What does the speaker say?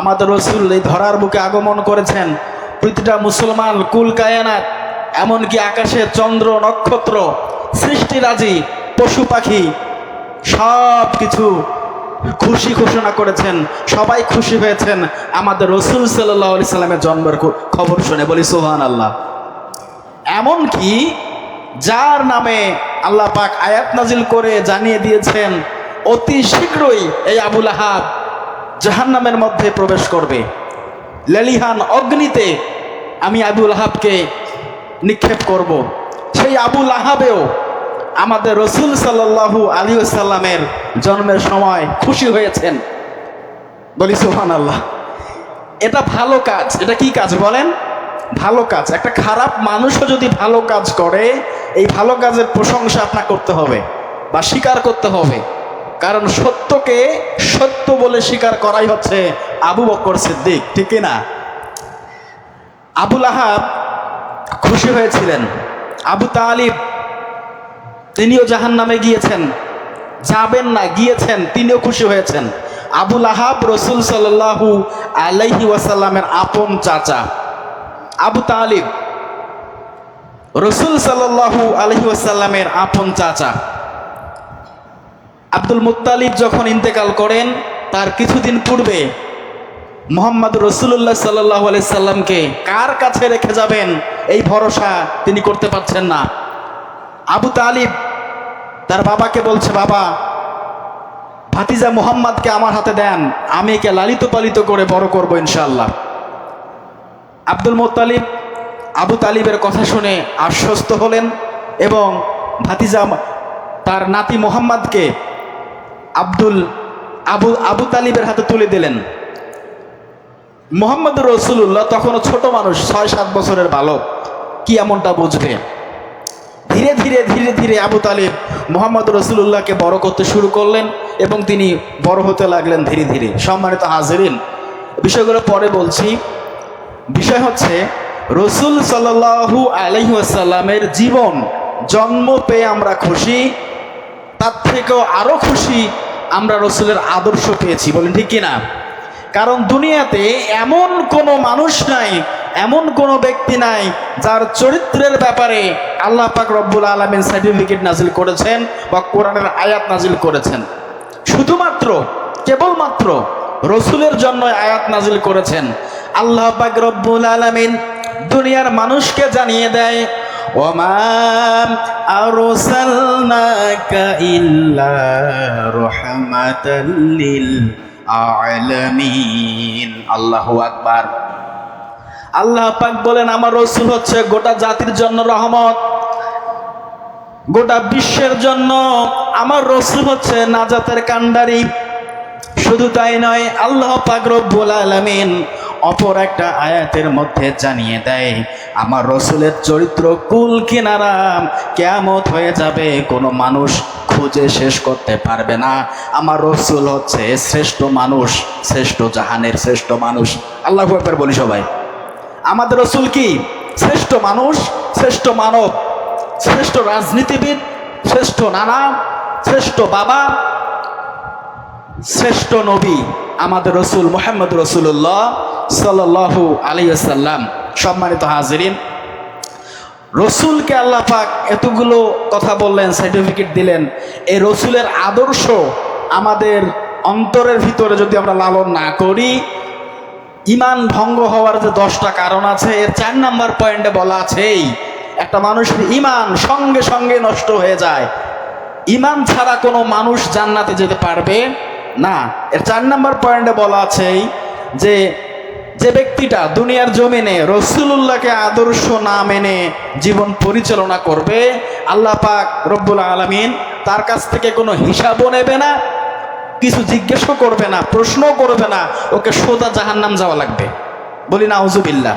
আমাদের রসুল এই ধরার বুকে আগমন করেছেন। প্রতিটা মুসলমান কুল কায়ানাত, এমনকি আকাশে চন্দ্র নক্ষত্র সৃষ্টিরাজি পশু পাখি সব কিছু খুশি ঘোষণা করেছেন। সবাই খুশি হয়েছেন। আমাদের রসুল সাল্লাহ আলি সাল্লামের জন্মের খবর শুনে বলি সোহান আল্লাহ এমনকি যার নামে আল্লাহ পাক আয়াত নাজিল করে জানিয়ে দিয়েছেন, অতি শীঘ্রই এই আবুল আহাব জাহান্নামের মধ্যে প্রবেশ করবে। লেলিহান অগ্নিতে আমি আবুল আহাবকে নিক্ষেপ করব। সেই আবুল আহাবেও আমাদের রসুল সাল্লাল্লাহু আলী সাল্লামের জন্মের সময় খুশি হয়েছেন। বলি সোহান আল্লাহ এটা ভালো কাজ। এটা কি কাজ বলেন? ভালো কাজ। একটা খারাপ মানুষও যদি ভালো কাজ করে, এই ভালো কাজের প্রশংসা আপনার করতে হবে বা স্বীকার করতে হবে। কারণ সত্যকে সত্য বলে স্বীকার করাই হচ্ছে আবু বকর সিদ্দিক, ঠিক না আবুল আহাব খুশি হয়েছিলেন। আবু তালিব, তিনিও জাহান নামে গিয়েছেন। যাবেন না, গিয়েছেন, তিনিও খুশি হয়েছেন। আবুল আহাব রসুল সাল্লাহু আলাইহি ওয়াসাল্লামের আপন চাচা। আবু তালিব, রসুল সাল্লাহু আলহি ওয়াসাল্লামের আপন চাচা। আব্দুল মুত্তালিব যখন ইন্তেকাল করেন, তার কিছুদিন পূর্বে মোহাম্মদ রসুল্লাহ সাল্লাহ সাল্লামকে কার কাছে রেখে যাবেন? এই ভরসা তিনি করতে পারছেন না। আবু তালিব তার বাবাকে বলছে, বাবা, ভাতিজা মোহাম্মদকে আমার হাতে দেন, আমি একে লালিত পালিত করে বড় করব ইনশাল্লাহ আব্দুল মোত্তালিব আবু তালিবের কথা শুনে আশ্বস্ত হলেন এবং ভাতিজা তার নাতি মোহাম্মদকে আব্দুল, আবু আবু তালিবের হাতে তুলে দিলেন। মোহাম্মদ রসুল্লাহ তখনও ছোট মানুষ, ছয়, সাত বছরের বালক। কি এমনটা বুঝবে? ধীরে ধীরে ধীরে ধীরে আবু তালিব মোহাম্মদ রসুল্লাহকে বড় করতে শুরু করলেন এবং তিনি বড় হতে লাগলেন ধীরে ধীরে। সম্মানিত হাজিরিন, বিষয়গুলো পরে বলছি। বিষয় হচ্ছে, রসুল সাল্লাহু আলহিহাসাল্লামের জীবন, জন্ম পেয়ে আমরা খুশি, তার থেকেও আরও খুশি আমরা রসুলের আদর্শ পেয়েছি, বলেন ঠিক কিনা? কারণ দুনিয়াতে এমন কোনো মানুষ নাই, এমন কোনো ব্যক্তি নাই যার চরিত্রের ব্যাপারে আল্লাহ পাক রব্বুল আলমিন সার্টিফিকেট নাজিল করেছেন বা কোরআনের আয়াত নাজিল করেছেন। শুধুমাত্র, কেবলমাত্র রসুলের জন্য আয়াত নাজিল করেছেন। আল্লাহ পাক রব্বুল আলমিন দুনিয়ার মানুষকে জানিয়ে দেয় ওমাম ইল্লা রাহমাতাল লিল আলামিন আল্লাহু আকবার আল্লাহ পাক বলেন, আমার রসুল হচ্ছে গোটা জাতির জন্য রহমত, গোটা বিশ্বের জন্য। আমার রসুল হচ্ছে নাজাতের কান্ডারি শুধু তাই নয়, আল্লাহ পাক রব্বুল আলামিন অপর একটা আয়াতের মধ্যে জানিয়ে দেয়, আমার রসুলের চরিত্র কুল কিনারা কেমত হয়ে যাবে, কোনো মানুষ খুঁজে শেষ করতে পারবে না। আমার রসুল হচ্ছে শ্রেষ্ঠ মানুষ, শ্রেষ্ঠ জাহানের শ্রেষ্ঠ মানুষ। আল্লাহ একবার বলি সবাই, আমাদের রসুল কি? শ্রেষ্ঠ মানুষ, শ্রেষ্ঠ মানব, শ্রেষ্ঠ রাজনীতিবিদ, শ্রেষ্ঠ নানা, শ্রেষ্ঠ বাবা, শ্রেষ্ঠ নবী। আমাদের রসুল মোহাম্মদ রসুল্লাহ সাল্লাহু আলিয়াল্লাম সম্মানিত হাজিরিন। রসুলকে আল্লাহ পাক এতগুলো কথা বললেন সার্টিফিকেট দিলেন। এই রসুলের আদর্শ আমাদের অন্তরের ভিতরে যদি আমরা লালন না করি, ইমান ভঙ্গ হওয়ার যে দশটা কারণ আছে, এর চার নাম্বার পয়েন্টে বলা আছে এই একটা মানুষের ইমান সঙ্গে সঙ্গে নষ্ট হয়ে যায়। ইমান ছাড়া কোনো মানুষ জান্নাতে যেতে পারবে না, এর চার নম্বর পয়েন্টে বলা আছে যে যে ব্যক্তিটা দুনিয়ার জমিনে রসুল্লাহকে আদর্শ না মেনে জীবন পরিচালনা করবে, আল্লাহ পাক রব্বুল আলমিন তার কাছ থেকে কোনো হিসাবও নেবে না, কিছু জিজ্ঞেসও করবে না, প্রশ্নও করবে না, ওকে সোজা জাহান্নাম যাওয়া লাগবে। বলি না হুজুবিল্লা